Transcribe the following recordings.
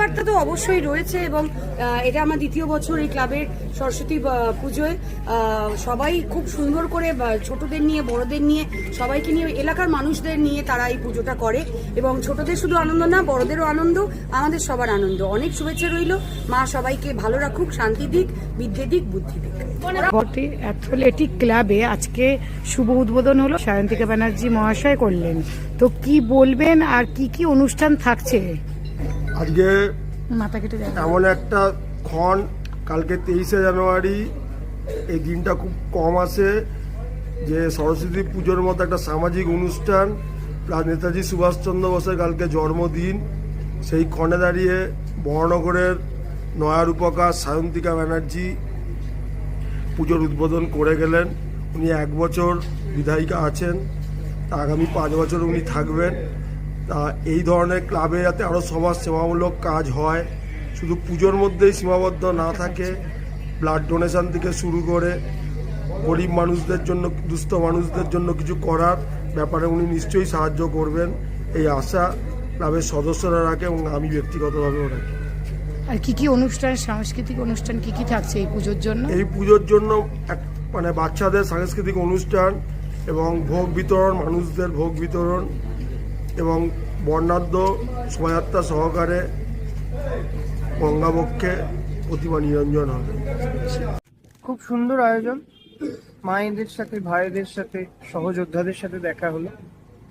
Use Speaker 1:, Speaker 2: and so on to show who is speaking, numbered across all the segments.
Speaker 1: বার্তা তো অবশ্যই রয়েছে এবং এটা আমার দ্বিতীয় বছর এই ক্লাবের সরস্বতী পুজোয়। সবাই খুব সুন্দর করে ছোটদের নিয়ে, বড়দের নিয়ে, সবাইকে নিয়ে, এলাকার মানুষদের নিয়ে তারা এই পুজোটা করে। এবং ছোটদের শুধু আনন্দ না, বড়দেরও আনন্দ, আমাদের সবার আনন্দ। অনেক শুভেচ্ছা রইল। মা সবাইকে ভালো রাখুক, শান্তি দিক বিদ্যে দিক, বুদ্ধি দিক।
Speaker 2: পরবর্তী অ্যাথলেটিক ক্লাবে আজকে শুভ উদ্বোধন হলো। সায়ন্তিকা ব্যানার্জি মহাশয় করলেন। তো কি বলবেন আর কি কি অনুষ্ঠান থাকছে?
Speaker 3: আজকে
Speaker 2: মাথা কেটে যায়
Speaker 3: এমন একটা ক্ষণ কালকে তেইশে জানুয়ারি এই দিনটা খুব কম আসে যে সরস্বতী পুজোর মতো একটা সামাজিক অনুষ্ঠান প্লাস নেতাজি সুভাষচন্দ্র বোসের কালকে জন্মদিন সেই ক্ষণে দাঁড়িয়ে বহনগরের নয়া রূপকার সায়ন্তিকা ব্যানার্জি পুজোর উদ্বোধন করে গেলেন। উনি এক বছর বিধায়িকা আছেন আগামী পাঁচ বছর উনি থাকবেন। তা এই ধরনের ক্লাবে যাতে আরও সমাজ সেবামূলক কাজ হয় শুধু পুজোর মধ্যেই সীমাবদ্ধ না থাকে ব্লাড ডোনেশন থেকে শুরু করে গরিব মানুষদের জন্য দুস্থ মানুষদের জন্য কিছু করার ব্যাপারে উনি নিশ্চয়ই সাহায্য করবেন এই আশা ক্লাবের সদস্যরা রাখে এবং আমি ব্যক্তিগতভাবেও রাখি।
Speaker 2: আর কি কি অনুষ্ঠান সাংস্কৃতিক অনুষ্ঠান কি কি থাকছে এই পুজোর জন্য?
Speaker 3: এই পুজোর জন্য এক মানে বাচ্চাদের সাংস্কৃতিক অনুষ্ঠান এবং ভোগ বিতরণ মানুষদের ভোগ বিতরণ এবং বর্ণাঢ্য শোভাযাত্রা সহকারে গঙ্গাবক্ষে প্রতিমা নিরঞ্জন হবে।
Speaker 4: খুব সুন্দর আয়োজন। মায়েদের সাথে, ভাইদের সাথে, সহযোদ্ধাদের সাথে দেখা হলো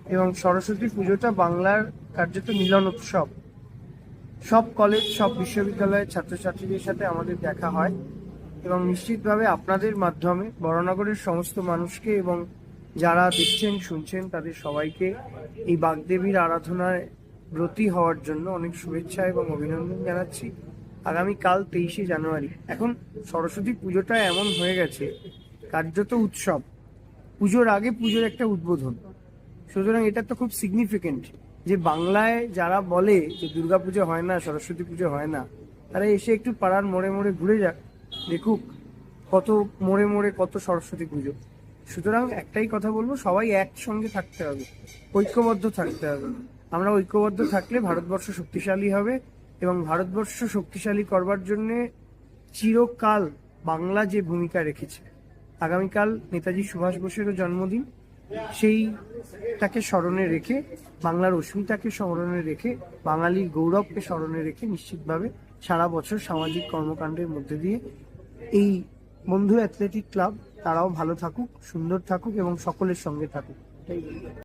Speaker 4: এবং সরস্বতী পুজোটা বাংলার কার্যত মিলন উৎসব। সব কলেজ, সব বিশ্ববিদ্যালয়ের ছাত্রছাত্রীদের সাথে আমাদের দেখা হয় এবং নিশ্চিতভাবে আপনাদের মাধ্যমে বড়নগরের সমস্ত মানুষকে এবং যারা দেখছেন, শুনছেন, তাদের সবাইকে এই বাগদেবীর আরাধনায় ব্রতী হওয়ার জন্য অনেক শুভেচ্ছা এবং অভিনন্দন জানাচ্ছি। আগামীকাল তেইশে জানুয়ারি। এখন সরস্বতী পুজোটা এমন হয়ে গেছে, কার্যত উৎসব। পুজোর আগে পুজোর একটা উদ্বোধন। সুতরাং এটা তো খুব সিগনিফিকেন্ট যে বাংলায় যারা বলে যে দুর্গাপুজো হয় না, সরস্বতী পুজো হয় না, তারা এসে একটু পাড়ার মোড়ে মোড়ে ঘুরে যাক, দেখুক কত মোড়ে মোড়ে কত সরস্বতী পুজো। সুতরাং একটাই কথা বলব, সবাই একসঙ্গে থাকতে হবে, ঐক্যবদ্ধ থাকতে হবে। আমরা ঐক্যবদ্ধ থাকলে ভারতবর্ষ শক্তিশালী হবে এবং ভারতবর্ষ শক্তিশালী করবার জন্যে চিরকাল বাংলা যে ভূমিকা রেখেছে, আগামীকাল নেতাজি সুভাষ বোসেরও জন্মদিন, সেইটাকে স্মরণে রেখে, বাংলার অস্মিতাকে স্মরণে রেখে, বাঙালির গৌরবকে স্মরণে রেখে নিশ্চিতভাবে সারা বছর সামাজিক কর্মকাণ্ডের মধ্যে দিয়ে এই বন্ধু অ্যাথলেটিক ক্লাব তারাও ভালো থাকুক সুন্দর থাকুক এবং সকলের সঙ্গে থাকুক।